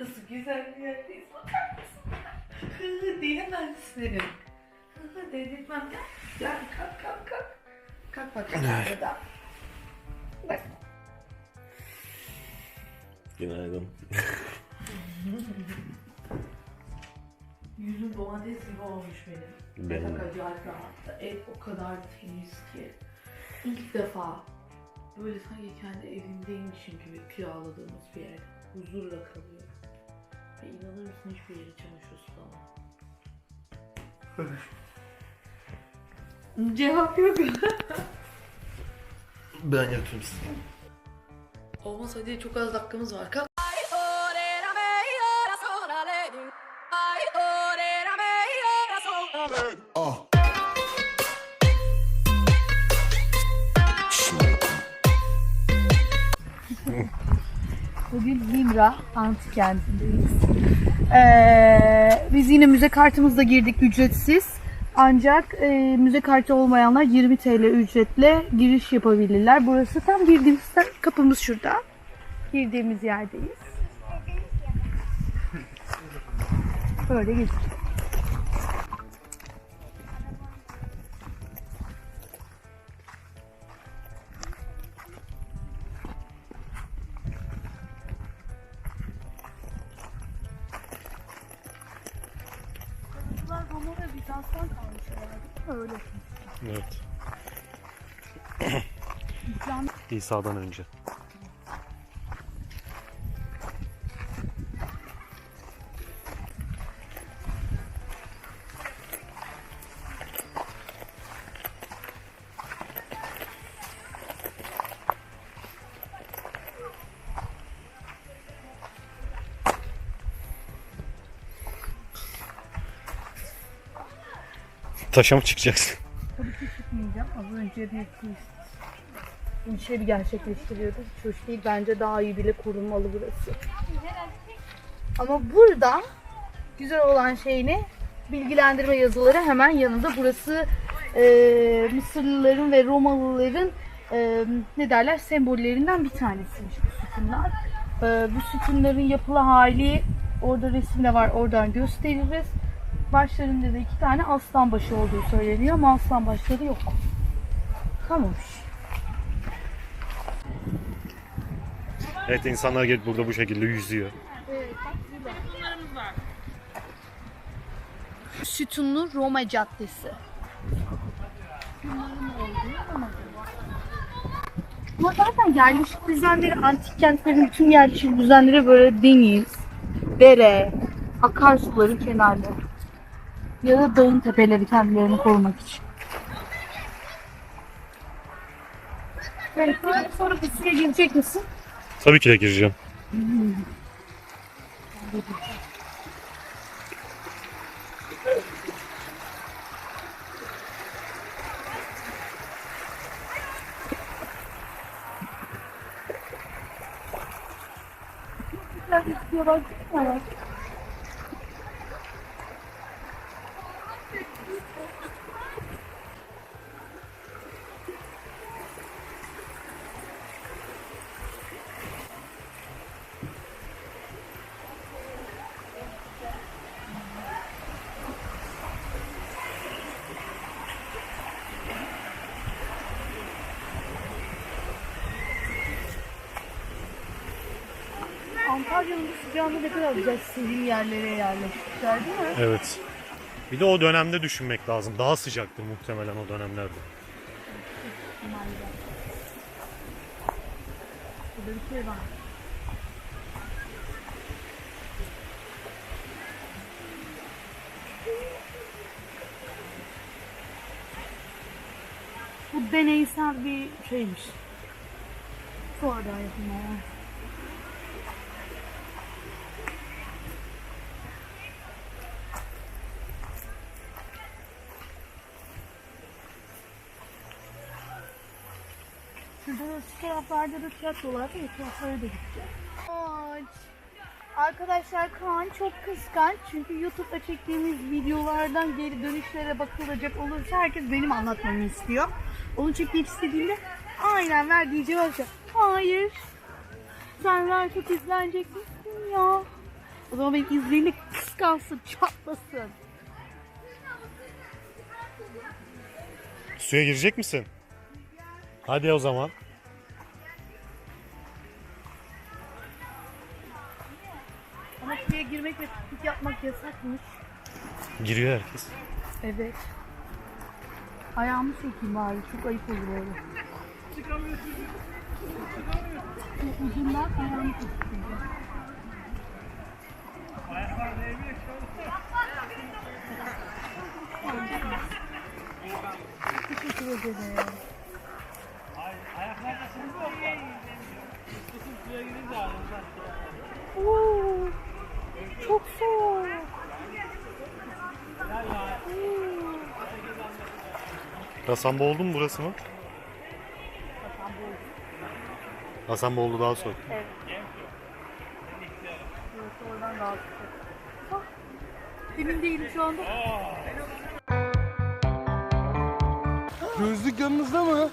Nasıl güzel bir yerdeyiz. Bakar mısın? Hı, Diyemezsin. Hı, Dedirtmem. Gel, gel kalk kalk kalk. Kalk bakalım burada. Bak. Günaydın. Yüzüm domates gibi olmuş benim. Benim de. acayip rahattı. Ev o kadar temiz ki. İlk defa böyle sanki kendi evimdeymişim gibi kiraladığımız bir yer. Huzurla kalıyorum. Ve inanır mısın hiçbir yeri çamaşır sulamam. Cevap yok. Ben yatıyorum size. Olmaz hadi çok az dakikamız var. Kalk. Limra Antik Kenti'ndeyiz. Ee, biz yine müze kartımızla girdik ücretsiz. Ancak e, müze kartı olmayanlar 20 TL ücretle giriş yapabilirler. Burası tam girdiğimiz kapımız şurada. Girdiğimiz yerdeyiz. Böyle geçtik. Kalmış herhalde. Öyle. Evet. İsa'dan önce. Taşa mı çıkacaksın? tabii ki çıkmayacağım. Az önce bir bir şey bir gerçekleştiriyordu. Hiç değil. Bence daha iyi bile korunmalı burası. Ama burada güzel olan şey ne? Bilgilendirme yazıları hemen yanında. Burası e, Mısırlıların ve Romalıların e, ne derler sembollerinden bir tanesiymiş bu sütunlar. E, bu sütunların yapılı hali orada resimde var. Oradan gösteririz. Başlarında da iki tane aslan başı olduğu söyleniyor ama aslan başları yok. Kalmamış. Evet insanlar gelip burada bu şekilde yüzüyor. Sütunlu Roma Caddesi. Ama zaten yerleşik düzenleri, antik kentlerin bütün yerleşik düzenleri böyle deniz, dere, akarsuların kenarları. Ya da dağın tepeleri kendilerini korumak için. Evet, sonra bir girecek misin? Tabii ki de gireceğim. Antalya'nın bu sıcağında ne kadar güzel serin yerlere yerleşmişler değil mi? Evet. Bir de o dönemde düşünmek lazım. Daha sıcaktır muhtemelen o dönemlerde. Burada bir şey var. Bu deneysel bir şeymiş. Sonradan yapılmaya. Şurada da şu taraflarda da tiyatrolar var. O taraflara da gideceğiz. Ağaç. Arkadaşlar Kaan çok kıskanç çünkü YouTube'da çektiğimiz videolardan geri dönüşlere bakılacak olursa herkes benim anlatmamı istiyor. Onu çekmek istediğimde aynen verdiği cevap şu. Hayır. Sen ver çok izlenecek misin ya? O zaman benim izleyeni kıskansın, çatlasın. Suya girecek misin? Hadi o zaman. Girmek ve piknik yapmak yasakmış. Giriyor herkes. Evet. Ayağımı sokayım bari. Çok ayıp olur öyle. Şu Ucundan ayağımı sokayım. Teşekkür ederim. Oo, çok soğuk. Hasanboğlu mu burası mı? Hasanboğlu daha soğuk. Evet. Evet, oradan daha. Ah, Emin değilim şu anda. Gözlük yanınızda mı?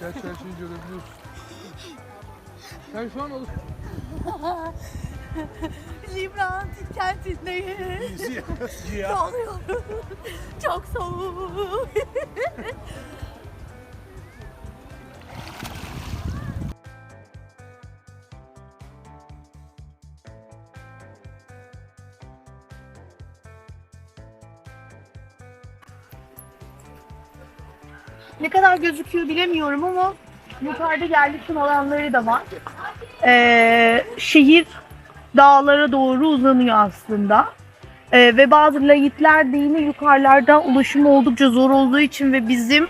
Gerçi her şeyi görebiliyorsun. Sen şu an alış... Limrantik kentindeyim. Doluyorum. Çok soğuk. Ne kadar gözüküyor bilemiyorum ama yukarıda yerleşim alanları da var. Ee, şehir dağlara doğru uzanıyor aslında. Ee, ve bazı layitler de yine yukarılardan ulaşımı oldukça zor olduğu için ve bizim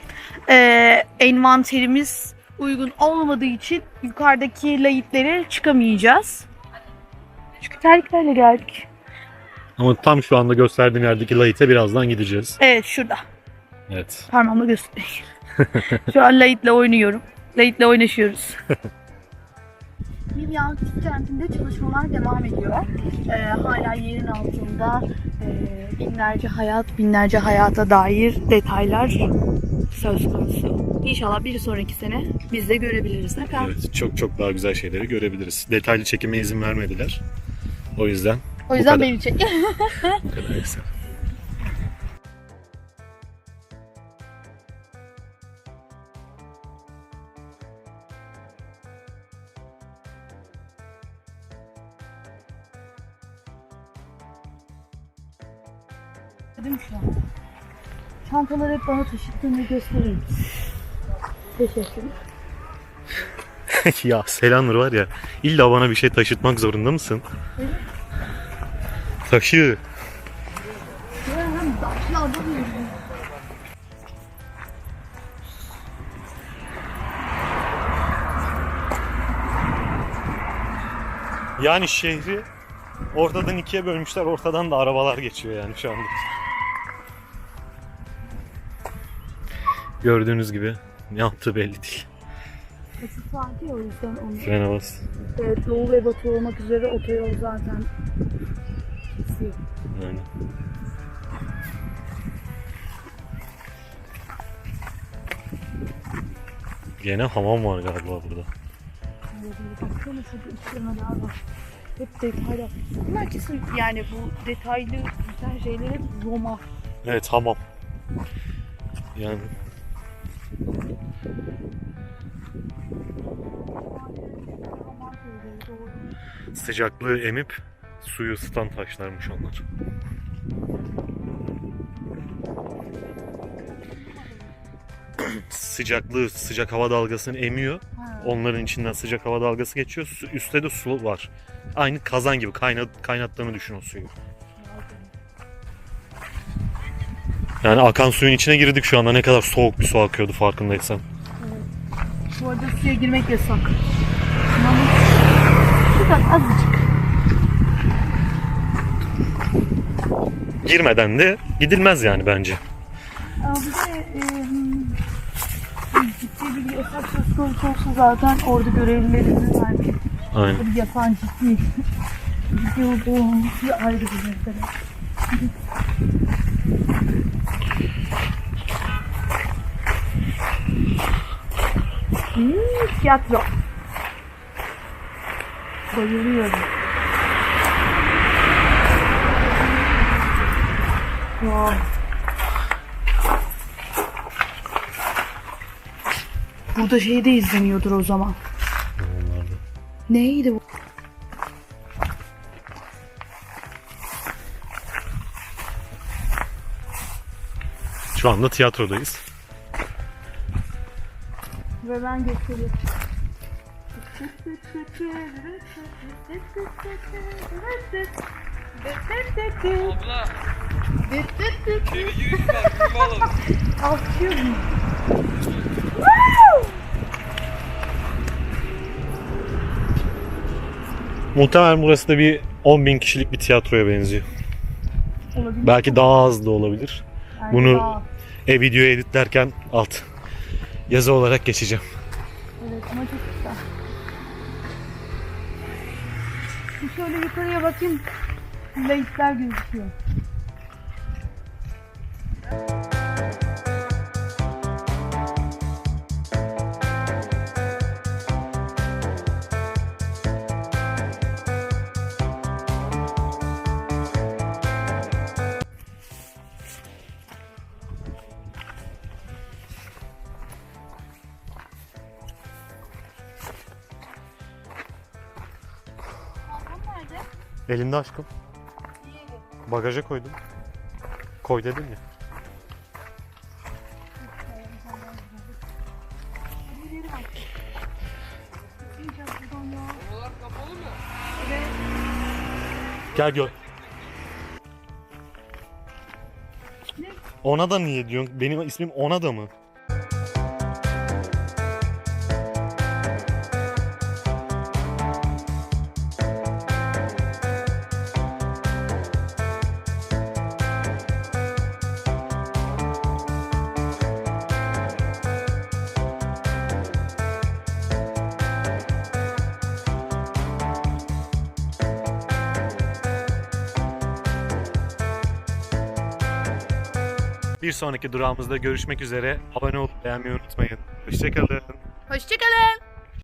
e, envanterimiz uygun olmadığı için yukarıdaki layitlere çıkamayacağız. Çünkü terliklerle geldik. Ama tam şu anda gösterdiğim yerdeki layite birazdan gideceğiz. Evet şurada. Evet. Parmağımla göstereyim. Şu an Lait'le oynuyorum. Lait'le oynaşıyoruz. Milyar kentinde çalışmalar devam ediyor. Ee, hala yerin altında e, binlerce hayat, binlerce hayata dair detaylar söz konusu. İnşallah bir sonraki sene biz de görebiliriz. Ne kadar? Evet, çok çok daha güzel şeyleri görebiliriz. Detaylı çekime izin vermediler. O yüzden O yüzden beni çek. bu kadar kısa. Dedim şu an. Çantaları hep bana taşıttığını göstereyim. Teşekkür ya Selanur var ya illa bana bir şey taşıtmak zorunda mısın? Taşı. Yani şehri ortadan ikiye bölmüşler. Ortadan da arabalar geçiyor yani şu anda. Gördüğünüz gibi ne yaptığı belli değil. Kasıt vardı ya o yüzden onu. Frene bas. Evet, Doğu ve Batı olmak üzere otoyol zaten kesiyor. Yani. Gene hamam var galiba burada. Baksana şurada işlemeler var. Hep detaylar. Bunlar kesin yani bu detaylı güzel şeyler hep Roma. Evet hamam. Yani sıcaklığı emip suyu ısıtan taşlarmış onlar. Sıcaklığı, sıcak hava dalgasını emiyor. Onların içinden sıcak hava dalgası geçiyor. Su, üstte de su var. Aynı kazan gibi kaynat, kaynattığını düşün o suyu. Yani akan suyun içine girdik şu anda. Ne kadar soğuk bir su akıyordu farkındaysan. Bu arada suya girmek yasak. Şuradan azıcık. Girmeden de gidilmez yani bence. Ama bir de e, ciddi bir yasak söz konusu olsa zaten orada görevlilerimiz yani Aynen. bir yapan ciddi ciddi olduğu bir ayrı bir mesele. Hmm, tiyatro. Bayılıyorum. Wow. Burada şey de izleniyordur o zaman. Neydi bu? Şu anda tiyatrodayız. Ve ben gösteriyorum. Abla. Seni gibi. Alkışlıyorum. Muhtemelen burası da bir 10 bin kişilik bir tiyatroya benziyor. Olabilir. Belki daha az da olabilir. Bence bunu- daha- E videoyu editlerken alt yazı olarak geçeceğim. Evet ama çok güzel. Şöyle yukarıya bakayım. Lake'ler gözüküyor. Elinde aşkım. Bagaja koydum. Koy dedim ya. Gel gör. Ona da niye diyorsun? Benim ismim ona da mı? Bir sonraki durağımızda görüşmek üzere. Abone olup beğenmeyi unutmayın. Hoşçakalın. Hoşçakalın.